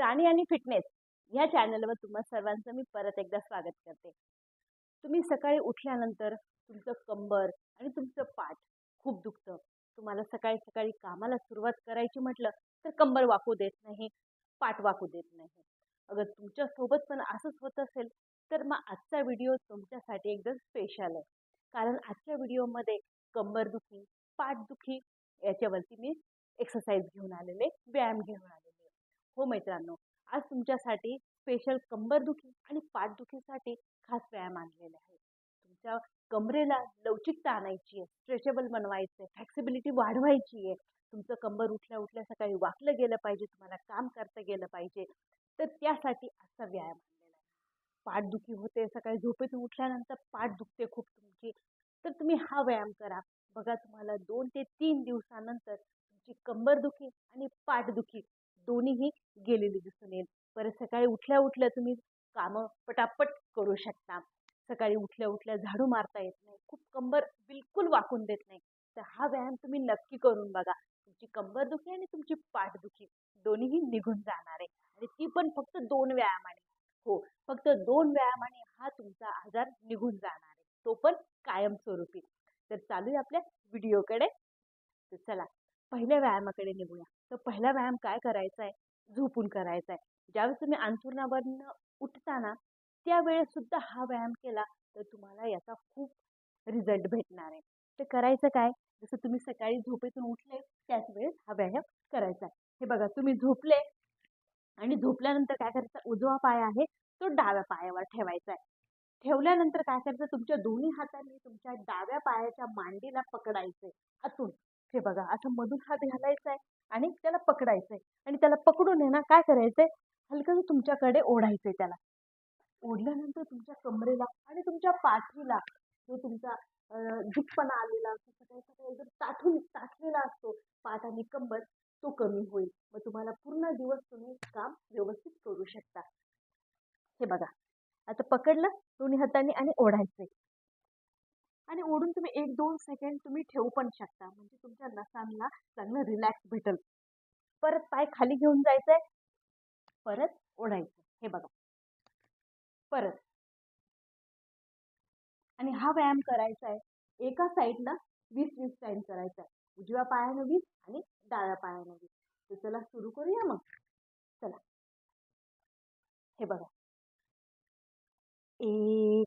प्राणी आणि फिटनेस ह्या चॅनलवर तुम्हा सर्वांचं मी परत एकदा स्वागत करते. तुम्ही सकाळी उठल्यानंतर तुमचं कंबर आणि तुमचं पाठ खूप दुखतं. तुम्हाला सकाळी सकाळी कामाला सुरुवात करायची म्हटलं तर कंबर वाकू देत नाही पाठ वाकू देत नाही. अगर तुमच्यासोबत पण असंच होत असेल तर मग आजचा व्हिडिओ तुमच्यासाठी एकदम स्पेशल आहे. कारण आजच्या व्हिडिओमध्ये कंबरदुखी पाठदुखी याच्यावरती मी एक्सरसाइज घेऊन आलेले व्यायाम घेऊन आलेले. हो मित्रांनो आज तुमच्यासाठी स्पेशल कंबरदुखी आणि पाठदुखीसाठी खास व्यायाम आणलेले आहे तुमच्या कमरेला लवचिकता आणायची आहे स्ट्रेचेबल बनवायचं आहे फ्लेक्सिबिलिटी वाढवायची आहे. तुमचं कंबर उठल्या उठल्या सकाळी वाकलं गेलं पाहिजे तुम्हाला काम करता गेलं पाहिजे. तर त्यासाठी आजचा व्यायाम आणलेला आहे. पाठदुखी होते सकाळी झोपेतून उठल्यानंतर पाठ दुखते खूप तुमची. तर तुम्ही हा व्यायाम करा. बघा तुम्हाला दोन ते तीन दिवसानंतर तुमची कंबरदुखी आणि पाठदुखी दोन्हीही गेलेली दिसून येईल. परत सकाळी उठल्या उठल्या तुम्ही कामं पटापट करू शकता. सकाळी उठल्या उठल्या झाडू मारता येत नाही. खूप कंबर बिलकुल वाकून देत नाही. तर हा व्यायाम तुम्ही नक्की करून बघा. तुमची कंबर दुखी आणि तुमची पाठदुखी दोन्हीही निघून जाणार. आहे आणि ती पण फक्त दोन व्यायामाने. हो फक्त दोन व्यायामाने हा तुमचा आजार निघून जाणार. आहे तो पण कायमस्वरूपी. तर चालू आहे आपल्या व्हिडिओकडे. तर चला पहिल्या व्यायामाकडे निघूया. तर पहिला व्यायाम काय करायचा आहे? झोपून करायचा आहे ज्यावेळेस तुम्ही अंथरुणावरनं उठताना त्यावेळेस सुद्धा हा व्यायाम केला तर तुम्हाला याचा खूप रिझल्ट भेटणार आहे. ते करायचं काय? जसं तुम्ही सकाळी झोपेतून उठले त्याच वेळेस हा व्यायाम करायचा आहे. हे बघा तुम्ही झोपले आणि झोपल्यानंतर काय करायचं? उजवा पाय आहे तो डाव्या पायावर ठेवायचा आहे. ठेवल्यानंतर काय करायचं? तुमच्या दोन्ही हातांनी तुमच्या डाव्या पायाच्या मांडीला पकडायचं आहे आतून हे बघा असं मधून हात घालायचा आहे. आणि त्याला पकडायचं आहे आणि त्याला पकडून आहे ना काय करायचंय? हलकं तुमच्याकडे ओढायचं आहे त्याला. ओढल्यानंतर तुमच्या कमरेला आणि तुमच्या पाठीला जो तुमचा दुखपणा आलेला असतो सकाळी सकाळी एकदम ताठून ताठलेला असतो पाठ आणि कंबर तो कमी होईल. मग तुम्हाला पूर्ण दिवस तुम्ही काम व्यवस्थित करू शकता. हे बघा. आता पकडलं दोन्ही हातांनी आणि ओढायचंय. आणि ओढून तुम्ही एक दोन सेकंड तुम्ही ठेवू पण शकता. म्हणजे तुमच्या नसांना चांगलं रिलॅक्स भेटेल. परत पाय खाली घेऊन जायचंय. परत ओढायचं. हे बघा. परत. आणि हा व्यायाम करायचा आहे एका साईडला वीस वीस टाइम करायचा आहे उजव्या पायानं वीस आणि डाव्या पायानं वीस. तर चला सुरू करूया मग. चला. हे बघा. एक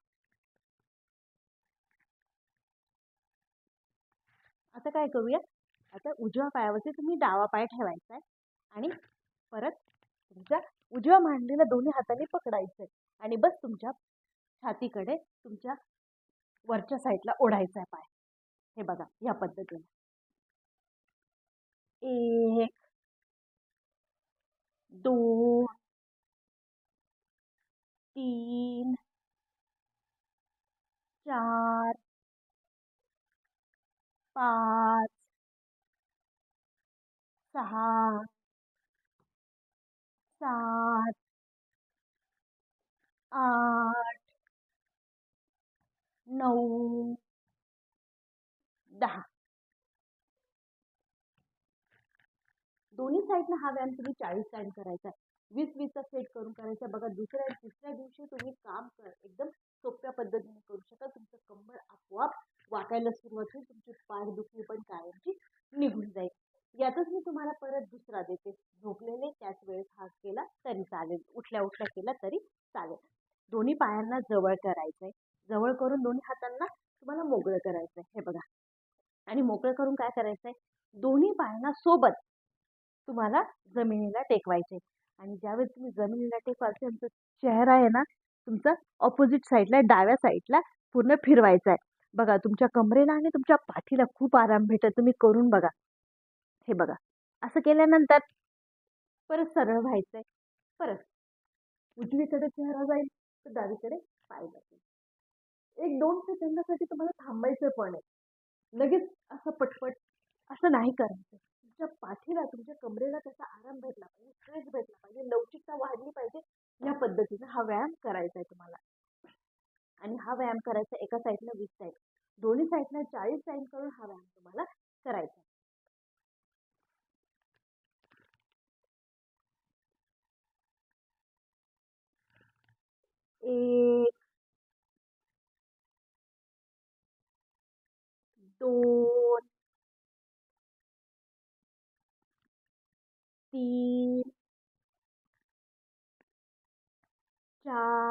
आता काय करूया? आता उजव्या पायावरती तुम्ही डावा पाय ठेवायचा आहे आणि परत तुमच्या उजव्या मांडीला दोन्ही हाताने पकडायचं आहे आणि बस तुमच्या छातीकडे तुमच्या वरच्या साईडला ओढायचा आहे पाय. हे बघा या पद्धतीने. एक दोन तीन चार पाच सहा सात आठ नऊ दहा. दोन्ही साईडनं हा व्यायाम तुम्ही चाळीस टाइम करायचा आहे. वीस वीसचा सेट करून करायचा बघा दुसऱ्या तिसऱ्या दिवशी तुम्ही काम कर एकदम सोप्या पद्धतीने करू शकता. तुमचं कंबर आपोआप वाकायला सुरुवात होईल तुमची पाठदुखी पण कायमची निघून जाईल यातच मी तुम्हाला परत दुसरा देते. झोपलेले त्याच वेळेस हा केला तरी चालेल. उठल्या उठल्या केला तरी चालेल. दोन्ही पायांना जवळ करायचं आहे जवळ करून दोन्ही हातांना तुम्हाला मोकळं करायचं आहे हे बघा. आणि मोकळं करून काय करायचं आहे दोन्ही पायांना सोबत तुम्हाला जमिनीला टेकवायचे आणि ज्यावेळेस तुम्ही जमिनीला टेकवाल तुमचा चेहरा आहे ना तुमचा ऑपोजिट साईडला डाव्या साईडला पूर्ण फिरवायचा आहे बघा तुमच्या कमरेला आणि तुमच्या पाठीला खूप आराम भेटत तुम्ही करून बघा. हे बघा असं केल्यानंतर परत सरळ व्हायचंय. परत उजवीकडे चेहरा जाईल तर डावीकडे पाय जाईल एक दोन सेकंदासाठी तुम्हाला थांबायचं पण आहे. लगेच असं पटपट असं नाही करायचं. तुमच्या पाठीला तुमच्या कमरेला त्याचा आराम भेटला पाहिजे स्ट्रेच भेटला पाहिजे लवचिकता वाढली पाहिजे या पद्धतीनं हा व्यायाम करायचा आहे तुम्हाला. आणि हा व्यायाम करायचा एका साईडला वीस साईड. दोन्ही साईडला चाळीस साईड करून हा व्यायाम तुम्हाला करायचा. एक दोन तीन चार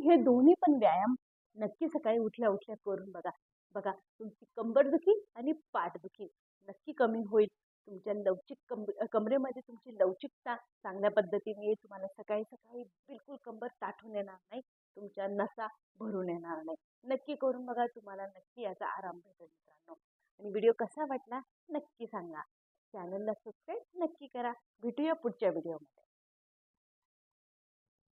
हे दोन्ही पण व्यायाम नक्की सकाळी उठल्या उठल्या करून बघा. बघा तुमची कंबरदुखी आणि पाठदुखी नक्की कमी होईल. तुमच्या लवचिक कंब कमरेमध्ये तुमची लवचिकता चांगल्या पद्धतीने येईल तुम्हाला सकाळी सकाळी बिलकुल कंबर ताठून येणार नाही. तुमच्या नसा भरून येणार नाही. नक्की करून बघा तुम्हाला नक्की याचा आराम भेटेल मित्रांनो. आणि व्हिडिओ कसा वाटला नक्की सांगा. चॅनलला सबस्क्राईब नक्की करा. भेटूया पुढच्या व्हिडिओमध्ये.